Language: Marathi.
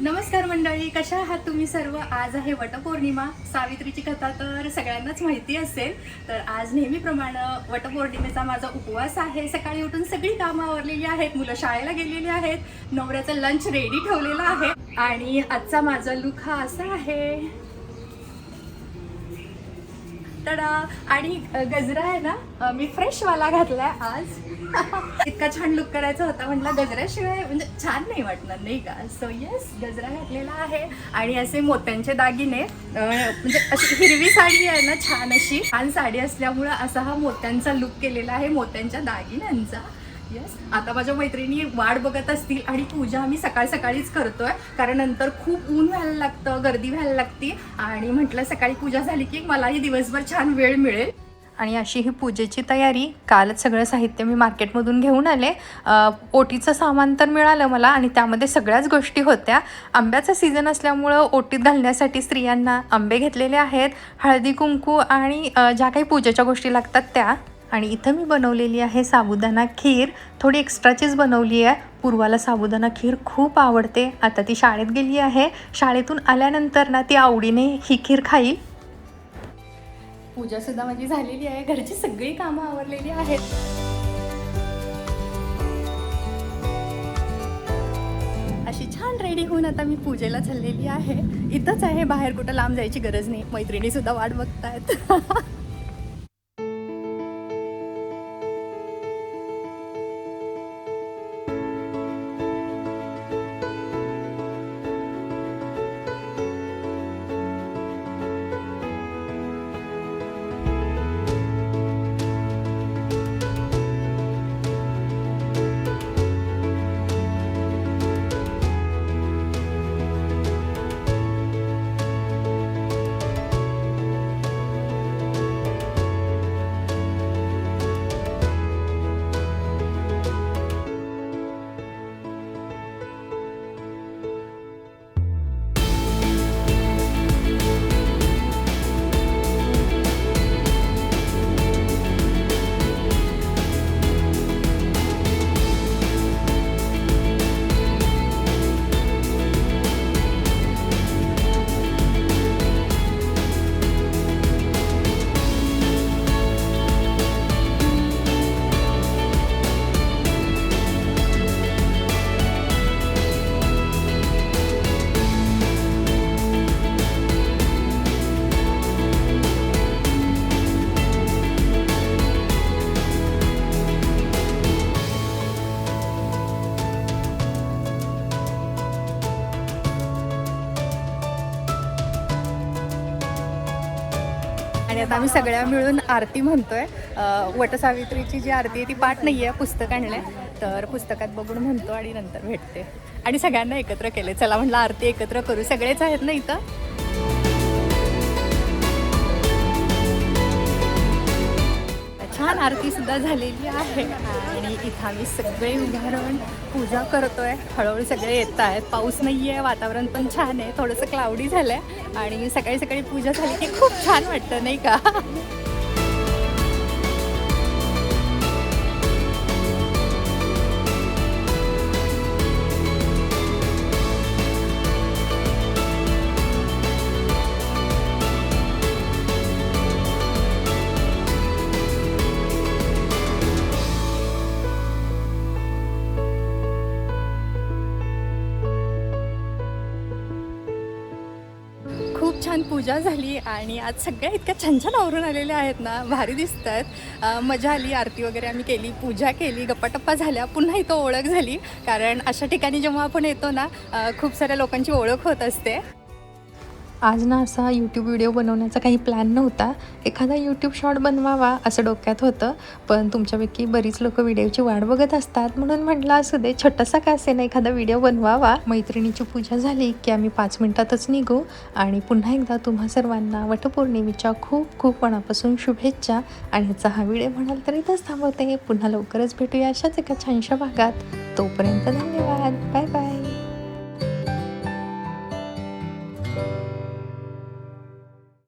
नमस्कार मंडळी कशा आहात तुम्ही सर्व? आज आहे वटपौर्णिमा. सावित्रीची कथा तर सगळ्यांनाच माहिती असेल तर आज नेहमीप्रमाणे वटपौर्णिमेचा माझा उपवास आहे. सकाळी उठून सगळी कामं आवरलेली आहेत मुलं शाळेला गेलेली आहेत नवऱ्याचं लंच रेडी ठेवलेलं आहे. आणि आजचा माझा लुक हा असा आहे. तर आणि गजरा आहे ना मी मी फ्रेशवाला घातलाय आज. इतका छान लुक करायचा होता म्हटलं गजऱ्याशिवाय म्हणजे छान नाही वाटणार नाही का? सो येस गजरा घातलेला आहे. आणि असे मोत्यांचे दागिने म्हणजे अशी हिरवी साडी आहे ना छान अशी. छान साडी असल्यामुळं असा हा मोत्यांचा लुक केलेला आहे मोत्यांच्या दागिन्यांचा. येस आता माझ्या मैत्रिणी वाट बघत असतील आणि पूजा आम्ही सकाळ सकाळीच करतोय. कारण नंतर खूप ऊन व्हायला लागतं गर्दी व्हायला लागते. आणि म्हटलं सकाळी पूजा झाली की मलाही दिवसभर छान वेळ मिळेल. आणि अशी ही पूजेची तयारी कालच सगळं साहित्य मी मार्केटमधून घेऊन आले. ओटीचं सामान तर मिळालं मला आणि त्यामध्ये सगळ्याच गोष्टी होत्या. आंब्याचा सीझन असल्यामुळं ओटीत घालण्यासाठी स्त्रियांना आंबे घेतलेले आहेत हळदी कुंकू आणि ज्या काही पूजेच्या गोष्टी लागतात त्या. आणि इथं मी बनवलेली आहे साबुदाणा खीर. थोडी एक्स्ट्राचीच बनवली आहे. पूर्वाला साबुदाणा खीर खूप आवडते. आता ती शाळेत गेली आहे. शाळेतून आल्यानंतर ना ती आवडीने ही खीर खाईल. पूजासुद्धा माझी झालेली आहे. घरची सगळी कामं आवरलेली आहेत. अशी छान रेडी होऊन आता मी पूजेला चाललेली आहे. इथंच आहे. बाहेर कुठं लांब जायची गरज नाही. मैत्रिणीसुद्धा वाट वाट बघतायत. आहेत. आम्ही सगळ्या मिळून आरती म्हणतोय. वटसावित्रीची जी आरती आहे ती पाठ नाही आहे पुस्तक आणलंय. तर पुस्तकात बघून म्हणतो आणि नंतर भेटते. आणि सगळ्यांना एकत्र केले चला म्हटलं आरती एकत्र करू. सगळेच आहेत ना इथं? आरती सुद्धा झालेली आहे. आणि इथं आम्ही सगळे उभा पूजा करतोय. हळूहळू सगळे येत आहेत. पाऊस नाही आहे वातावरण पण छान आहे. थोडंसं क्लाउडी झालं आहे आणि सकाळी सकाळी पूजा झाली की खूप छान वाटतं नाही का? छान पूजा झाली आणि आज सगळ्या इतक्या छान छान आवरून आलेल्या आहेत ना भारी दिसत आहेत मजा आली आरती वगैरे आम्ही केली पूजा केली गप्पाटप्पा झाल्या पुन्हा इथं ओळख झाली. कारण अशा ठिकाणी जेव्हा आपण येतो ना खूप साऱ्या लोकांची ओळख होत असते. आज ना असा यूट्यूब व्हिडिओ बनवण्याचा काही प्लॅन नव्हता. एखादा यूट्यूब शॉर्ट बनवावा असं डोक्यात होतं. पण तुमच्यापैकी बरीच लोक व्हिडिओची वाट बघत असतात. म्हणून म्हटलं असू दे छोटासा का असे ना एखादा व्हिडिओ बनवावा. मैत्रिणीची पूजा झाली की आम्ही पाच मिनिटातच निघू. आणि पुन्हा एकदा तुम्हा सर्वांना वटपौर्णिमेच्या खूप खूप मनापासून शुभेच्छा. आणि याचा हा व्हिडिओ म्हणाल तर इथंच थांबवते. पुन्हा लवकरच भेटूया अशाच एका छानशा भागात. तोपर्यंत धन्यवाद. Bye bye